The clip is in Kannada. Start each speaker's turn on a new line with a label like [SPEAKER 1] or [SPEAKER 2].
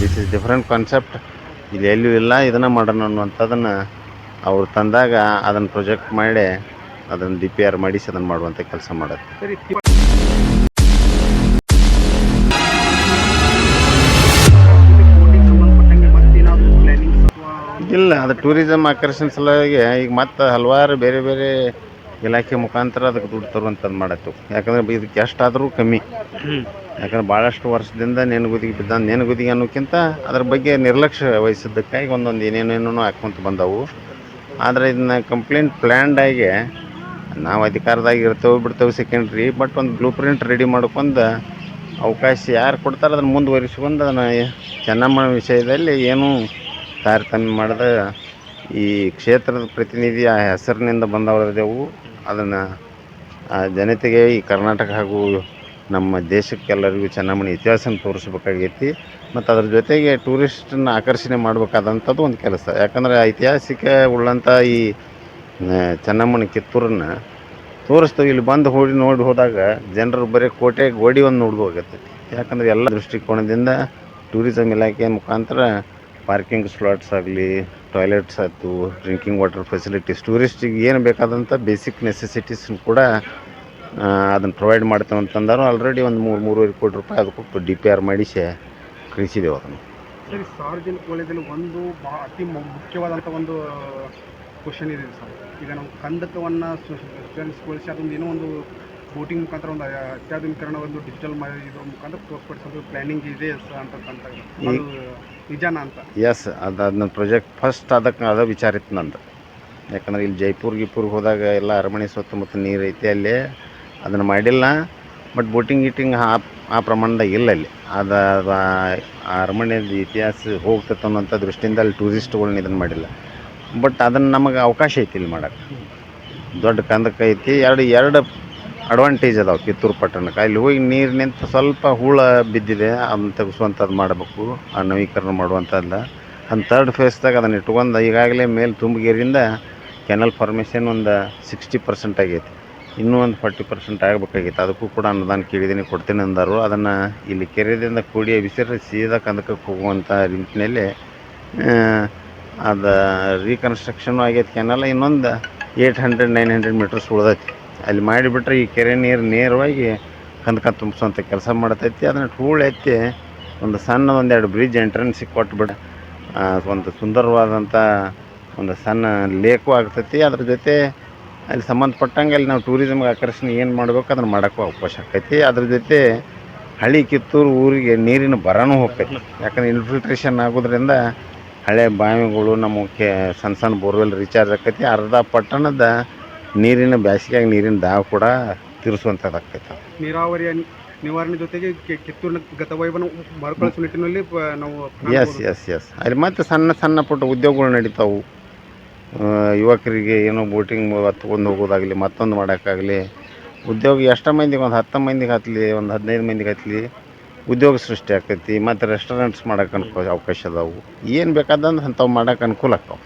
[SPEAKER 1] ದಿಸ್ ಇಸ್ ಡಿಫ್ರೆಂಟ್ ಕಾನ್ಸೆಪ್ಟ್ ಇಲ್ಲಿ ಎಲ್ಲೂ ಇಲ್ಲ ಇದನ್ನು ಮಾಡೋಣ ಅನ್ನುವಂಥದ್ದನ್ನು ಅವ್ರು ತಂದಾಗ ಅದನ್ನು ಪ್ರೊಜೆಕ್ಟ್ ಮಾಡಿ ಅದನ್ನು ಡಿ ಪಿ ಆರ್ ಮಾಡಿಸಿ ಅದನ್ನು ಮಾಡುವಂಥ ಕೆಲಸ
[SPEAKER 2] ಮಾಡುತ್ತೆ
[SPEAKER 1] ಇಲ್ಲ ಅದು ಟೂರಿಸಮ್ ಆಕರ್ಷಣೆ ಸಲುವಾಗಿ ಈಗ ಮತ್ತೆ ಹಲವಾರು ಬೇರೆ ಬೇರೆ ಇಲಾಖೆ ಮುಖಾಂತರ ಅದಕ್ಕೆ ದುಡ್ಡು ತರುವಂಥದ್ದು ಮಾಡತ್ತು. ಯಾಕಂದ್ರೆ ಇದಕ್ಕೆ ಎಷ್ಟಾದರೂ ಕಮ್ಮಿ. ಯಾಕಂದ್ರೆ ಭಾಳಷ್ಟು ವರ್ಷದಿಂದ ನೆನಗುದಿಗೆ ಬಿದ್ದ ನೆನಗುದಿಗೆ ಅನ್ನೋಕ್ಕಿಂತ ಅದ್ರ ಬಗ್ಗೆ ನಿರ್ಲಕ್ಷ್ಯ ವಹಿಸಿದ್ದಕ್ಕಾಗಿ ಒಂದೊಂದು ಏನೇನೇನೋ ಹಾಕ್ಕೊಂತ ಬಂದವು. ಆದರೆ ಇದನ್ನ ಕಂಪ್ಲೇಂಟ್ ಪ್ಲ್ಯಾಂಡಾಗಿ ನಾವು ಅಧಿಕಾರದಾಗ ಇರ್ತೇವೆ, ಬಿಡ್ತೇವೆ ಸೆಕೆಂಡ್ರಿ ಬಟ್ ಒಂದು ಬ್ಲೂ ಪ್ರಿಂಟ್ ರೆಡಿ ಮಾಡ್ಕೊಂಡು ಅವಕಾಶ ಯಾರು ಕೊಡ್ತಾರೆ ಅದನ್ನು ಮುಂದುವರಿಸ್ಕೊಂಡು ಅದನ್ನು ಚೆನ್ನಮ್ಮ ವಿಷಯದಲ್ಲಿ ಏನೂ ತಾರತಮ್ಯ ಮಾಡಿದ ಈ ಕ್ಷೇತ್ರದ ಪ್ರತಿನಿಧಿ ಆ ಹೆಸರಿನಿಂದ ಬಂದವರದೆವು. ಅದನ್ನು ಜನತೆಗೆ ಈ ಕರ್ನಾಟಕ ಹಾಗೂ ನಮ್ಮ ದೇಶಕ್ಕೆಲ್ಲರಿಗೂ ಚೆನ್ನಮ್ಮನ ಇತಿಹಾಸನ ತೋರಿಸ್ಬೇಕಾಗೈತಿ. ಮತ್ತು ಅದ್ರ ಜೊತೆಗೆ ಟೂರಿಸ್ಟನ್ನ ಆಕರ್ಷಣೆ ಮಾಡಬೇಕಾದಂಥದ್ದು ಒಂದು ಕೆಲಸ. ಯಾಕಂದರೆ ಐತಿಹಾಸಿಕ ಉಳ್ಳಂಥ ಈ ಚೆನ್ನಮ್ಮನ ಕಿತ್ತೂರನ್ನ ತೋರಿಸ್ತೇವೆ ಇಲ್ಲಿ ಬಂದು ಹೋಗಿ ನೋಡಿ ಹೋದಾಗ ಜನರು ಬರೀ ಕೋಟೆ ಗೋಡಿ ಒಂದು ನೋಡ್ದು ಯಾಕಂದರೆ ಎಲ್ಲ ದೃಷ್ಟಿಕೋನದಿಂದ ಟೂರಿಸಮ್ ಇಲಾಖೆಯ ಮುಖಾಂತರ ಪಾರ್ಕಿಂಗ್ ಸ್ಲಾಟ್ಸ್ ಆಗಲಿ ಟಾಯ್ಲೆಟ್ಸ್ ಆಯಿತು ಡ್ರಿಂಕಿಂಗ್ ವಾಟರ್ ಫೆಸಿಲಿಟೀಸ್ ಟೂರಿಸ್ಟಿಗೆ ಏನು ಬೇಕಾದಂಥ ಬೇಸಿಕ್ ನೆಸೆಸಿಟೀಸ್ ಕೂಡ ಅದನ್ನು ಪ್ರೊವೈಡ್ ಮಾಡ್ತೇವೆ ಅಂತಂದರು ಆಲ್ರೆಡಿ ಒಂದು ಮೂರು ಮೂರುವರೆ ಕೋಟಿ ರೂಪಾಯಿ ಅದಕ್ಕೆ ಡಿ ಪಿ ಆರ್ ಮಾಡಿಸಿ ಕಳಿಸಿದೆವು ಅದನ್ನು.
[SPEAKER 2] ಸರಿ ಸಾರ್ವಜನಿಕ ವಲಯದಲ್ಲಿ ಒಂದು ಬಾ ಅತಿ ಮುಖ್ಯವಾದಂಥ ಒಂದು ಕ್ವಶನ್ ಇದೆ ಸರ್. ಈಗ ನಾವು ಕಂದಕವನ್ನು ಸುಧಾರಿಸಿಗೊಳಿಸಿ ಅದೊಂದು ಏನೋ ಒಂದು ಬೋಟಿಂಗ್ ಮುಖಾಂತರ ಒಂದು ಅತ್ಯಾಧುನೀಕರಣ ಒಂದು ಡಿಜಿಟಲ್ ಇದ್ರ ಮುಖಾಂತರ ತೋರಿಸ್ಪಡಿಸೋದು ಪ್ಲಾನಿಂಗ್ ಇದೆ ಅಂತ ಅದು ನಿಜಾನ ಅಂತ?
[SPEAKER 1] ಎಸ್ ಅದು ಅದನ್ನ ಪ್ರೊಜೆಕ್ಟ್ ಫಸ್ಟ್ ಅದಕ್ಕೆ ಅದ ವಿಚಾರ ಇತ್ತು ನಂದು. ಯಾಕಂದ್ರೆ ಇಲ್ಲಿ ಜೈಪುರ್ ಗಿಪುರ್ಗೆ ಹೋದಾಗ ಎಲ್ಲ ಅರಮನೆ ಸುತ್ತಮುತ್ತ ನೀರು ಐತೆ ಅಲ್ಲಿ. ಅದನ್ನು ಮಾಡಿಲ್ಲ ಬಟ್ ಬೋಟಿಂಗ್ ಗೀಟಿಂಗ್ ಆ ಆ ಪ್ರಮಾಣದಾಗ ಇಲ್ಲ ಅಲ್ಲಿ. ಅದು ಆ- ಅರಮನೆದ ಇತಿಹಾಸ ಹೋಗ್ತೈತೆ ಅನ್ನೋಂಥ ದೃಷ್ಟಿಯಿಂದ ಅಲ್ಲಿ ಟೂರಿಸ್ಟ್ಗಳ್ನ ಇದನ್ನು ಮಾಡಿಲ್ಲ. ಬಟ್ ಅದನ್ನು ನಮಗೆ ಅವಕಾಶ ಐತಿ ಇಲ್ಲಿ ಮಾಡೋಕ್ಕೆ ದೊಡ್ಡ ಕಂದಕ ಐತಿ, ಎರಡು ಎರಡು ಅಡ್ವಾಂಟೇಜ್ ಅದಾವೆ ಕಿತ್ತೂರು ಪಟ್ಟಣಕ್ಕೆ. ಅಲ್ಲಿ ಹೋಗಿ ನೀರು ನಿಂತು ಸ್ವಲ್ಪ ಹೂಳ ಬಿದ್ದಿದೆ, ಅದನ್ನ ತೆಗೆಸುವಂಥದ್ದು ಮಾಡಬೇಕು, ಆ ನವೀಕರಣ ಮಾಡುವಂಥದ್ದು ಅಂದ್ ತರ್ಡ್ ಫೇಸ್ದಾಗ ಅದನ್ನು ಇಟ್ಕೊಂಡು ಈಗಾಗಲೇ ಮೇಲೆ ತುಂಬಗೇರಿಯಿಂದ ಕೆನಲ್ ಫಾರ್ಮೇಷನ್ ಒಂದು ಸಿಕ್ಸ್ಟಿ ಪರ್ಸೆಂಟ್ ಆಗೈತಿ. ಇನ್ನೂ ಒಂದು ಫಾರ್ಟಿ ಪರ್ಸೆಂಟ್ ಆಗಬೇಕಾಗಿತ್ತು. ಅದಕ್ಕೂ ಕೂಡ ಅನುದಾನ ಕೇಳಿದ್ದೀನಿ, ಕೊಡ್ತೀನಿ ಅಂದರು. ಅದನ್ನು ಇಲ್ಲಿ ಕೆರೆದಿಂದ ಕೂಡಿ ಬಿಸಿರು ಸೀದಾ ಕಂದಕಕ್ಕೆ ಹೋಗುವಂಥ ನಿಟ್ಟಿನಲ್ಲಿ ಅದು ರೀಕನ್ಸ್ಟ್ರಕ್ಷನ್ ಆಗೈತೆ ಕೆನಲ್ಲ ಇನ್ನೊಂದು eight hundred nine hundred metres ಉಳ್ದೈತಿ. ಅಲ್ಲಿ ಮಾಡಿಬಿಟ್ರೆ ಈ ಕೆರೆ ನೀರು ನೇರವಾಗಿ ಕಂದಕ ತುಂಬಿಸುವಂಥ ಕೆಲಸ ಮಾಡ್ತೈತಿ. ಅದನ್ನ ಹೂಳು ಎತ್ತಿ ಒಂದು ಸಣ್ಣ ಒಂದೆರಡು ಬ್ರಿಡ್ಜ್ ಎಂಟ್ರೆನ್ಸಿಗೆ ಕೊಟ್ಬಿಟ್ಟು ಒಂದು ಸುಂದರವಾದಂಥ ಒಂದು ಸಣ್ಣ ಲೇಕು ಆಗ್ತೈತಿ. ಅದ್ರ ಜೊತೆ ಅಲ್ಲಿ ಸಂಬಂಧಪಟ್ಟಂಗೆ ಅಲ್ಲಿ ನಾವು ಟೂರಿಸಮ್ಗೆ ಆಕರ್ಷಣೆ ಏನು ಮಾಡಬೇಕು ಅದನ್ನು ಮಾಡೋಕ್ಕೂ ಅವಕಾಶ ಆಕೈತಿ. ಅದ್ರ ಜೊತೆ ಹಳ್ಳಿ ಕಿತ್ತೂರು ಊರಿಗೆ ನೀರಿನ ಬರನೂ ಹೋಗ್ತೈತಿ ಯಾಕಂದ್ರೆ ಇನ್ಫಿಲ್ಟ್ರೇಷನ್ ಆಗೋದ್ರಿಂದ ಹಳೆ ಬಾವಿಗಳು ನಮ್ಮ ಕೆ ಸಣ್ಣ ಸಣ್ಣ ಬೋರ್ವೆಲ್ ರೀಚಾರ್ಜ್ ಆಕೈತಿ. ಅರ್ಧ ಪಟ್ಟಣದ ನೀರಿನ ಬ್ಯಾಸಿಗೆ ನೀರಿನ ದಾವ ಕೂಡ ತೀರಿಸುವಂಥದ್ದು ಆಕೈತಿ.
[SPEAKER 2] ನೀರಾವರಿಯ ನಿವಾರಣೆ ಜೊತೆಗೆ ಕಿತ್ತೂರಿನ ಗತವೈಭವನ ಮರುಕಳಿಸುವ ನಿಟ್ಟಿನಲ್ಲಿ ನಾವು
[SPEAKER 1] ಎಸ್ ಎಸ್ ಎಸ್ ಅಲ್ಲಿ ಮತ್ತೆ ಸಣ್ಣ ಸಣ್ಣ ಪುಟ್ಟ ಉದ್ಯೋಗಗಳು ನಡೀತಾವು. ಯುವಕರಿಗೆ ಏನೋ ಬೋಟಿಂಗ್ ಹತ್ಕೊಂಡು ಹೋಗೋದಾಗಲಿ, ಮತ್ತೊಂದು ಮಾಡೋಕ್ಕಾಗಲಿ, ಉದ್ಯೋಗ ಎಷ್ಟು ಮಂದಿಗೆ, ಒಂದು ಹತ್ತು ಮಂದಿಗೆ ಹತ್ತಲಿ ಒಂದು ಹದಿನೈದು ಮಂದಿಗೆ ಹತ್ತಲಿ ಉದ್ಯೋಗ ಸೃಷ್ಟಿ ಆಕೈತಿ ಮತ್ತು ರೆಸ್ಟೋರೆಂಟ್ಸ್ ಮಾಡೋಕೆ ಅನುಕೂಲ ಅವಕಾಶ ಅದಾವು. ಏನು ಬೇಕಾದಂದ್ರೆ ಅಂಥವು ಮಾಡೋಕೆ ಅನುಕೂಲ ಆಕ್ಕವು